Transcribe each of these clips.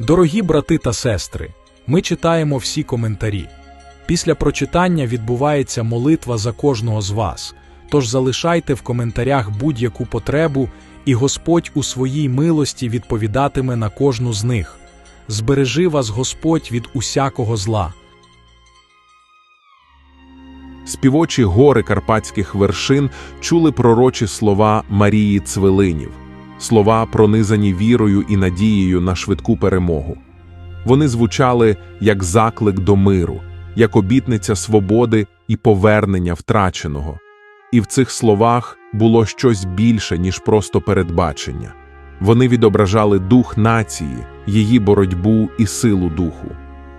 Дорогі брати та сестри, ми читаємо всі коментарі. Після прочитання відбувається молитва за кожного з вас. Тож залишайте в коментарях будь-яку потребу, і Господь у своїй милості відповідатиме на кожну з них. Збережи вас Господь від усякого зла. Співочі гори карпатських вершин чули пророчі слова Марії Цвилинів, слова, пронизані вірою і надією на швидку перемогу. Вони звучали як заклик до миру, як обітниця свободи і повернення втраченого. І в цих словах було щось більше, ніж просто передбачення. Вони відображали дух нації, її боротьбу і силу духу.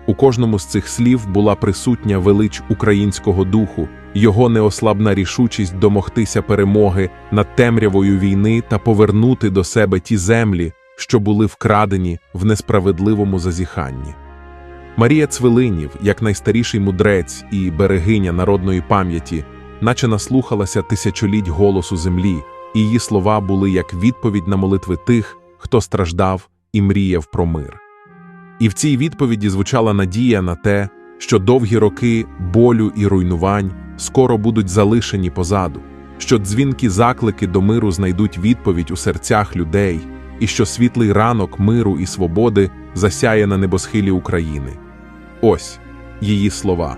У кожному з цих слів була присутня велич українського духу, його неослабна рішучість домогтися перемоги над темрявою війни та повернути до себе ті землі, що були вкрадені в несправедливому зазіханні. Марія Цвилинів, як найстаріший мудрець і берегиня народної пам'яті, наче наслухалася тисячоліть голосу землі, і її слова були як відповідь на молитви тих, хто страждав і мріяв про мир. І в цій відповіді звучала надія на те, що довгі роки болю і руйнувань скоро будуть залишені позаду, що дзвінкі заклики до миру знайдуть відповідь у серцях людей, і що світлий ранок миру і свободи засяє на небосхилі України. Ось її слова.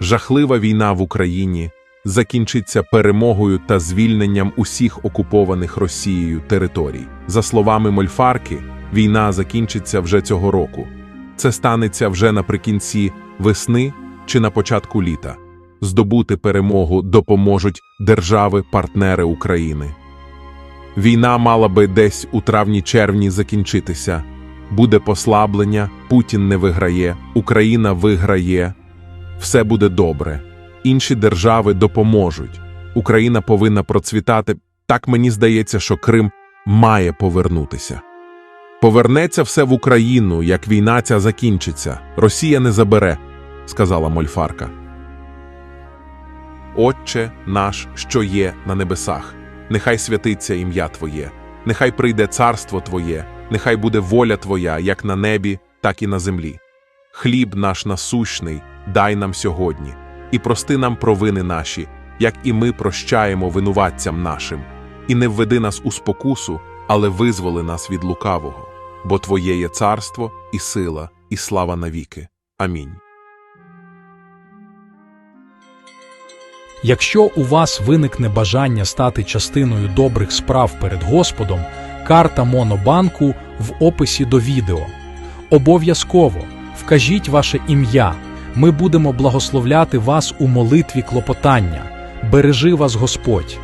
Жахлива війна в Україні закінчиться перемогою та звільненням усіх окупованих Росією територій. За словами Мольфарки, війна закінчиться вже цього року. Це станеться вже наприкінці весни чи на початку літа. Здобути перемогу допоможуть держави-партнери України. Війна мала би десь у травні-червні закінчитися. Буде послаблення, Путін не виграє, Україна виграє. Все буде добре. Інші держави допоможуть. Україна повинна процвітати. Так мені здається, що Крим має повернутися. Повернеться все в Україну, як війна ця закінчиться. Росія не забере, сказала Мольфарка. Отче наш, що є на небесах, нехай святиться ім'я Твоє, нехай прийде царство Твоє, нехай буде воля Твоя, як на небі, так і на землі. Хліб наш насущний, дай нам сьогодні, і прости нам провини наші, як і ми прощаємо винуватцям нашим, і не введи нас у спокусу, але визволи нас від лукавого, бо Твоє є царство, і сила, і слава навіки. Амінь. Якщо у вас виникне бажання стати частиною добрих справ перед Господом, карта Монобанку в описі до відео. Обов'язково вкажіть ваше ім'я. Ми будемо благословляти вас у молитві клопотання. Бережи вас Господь!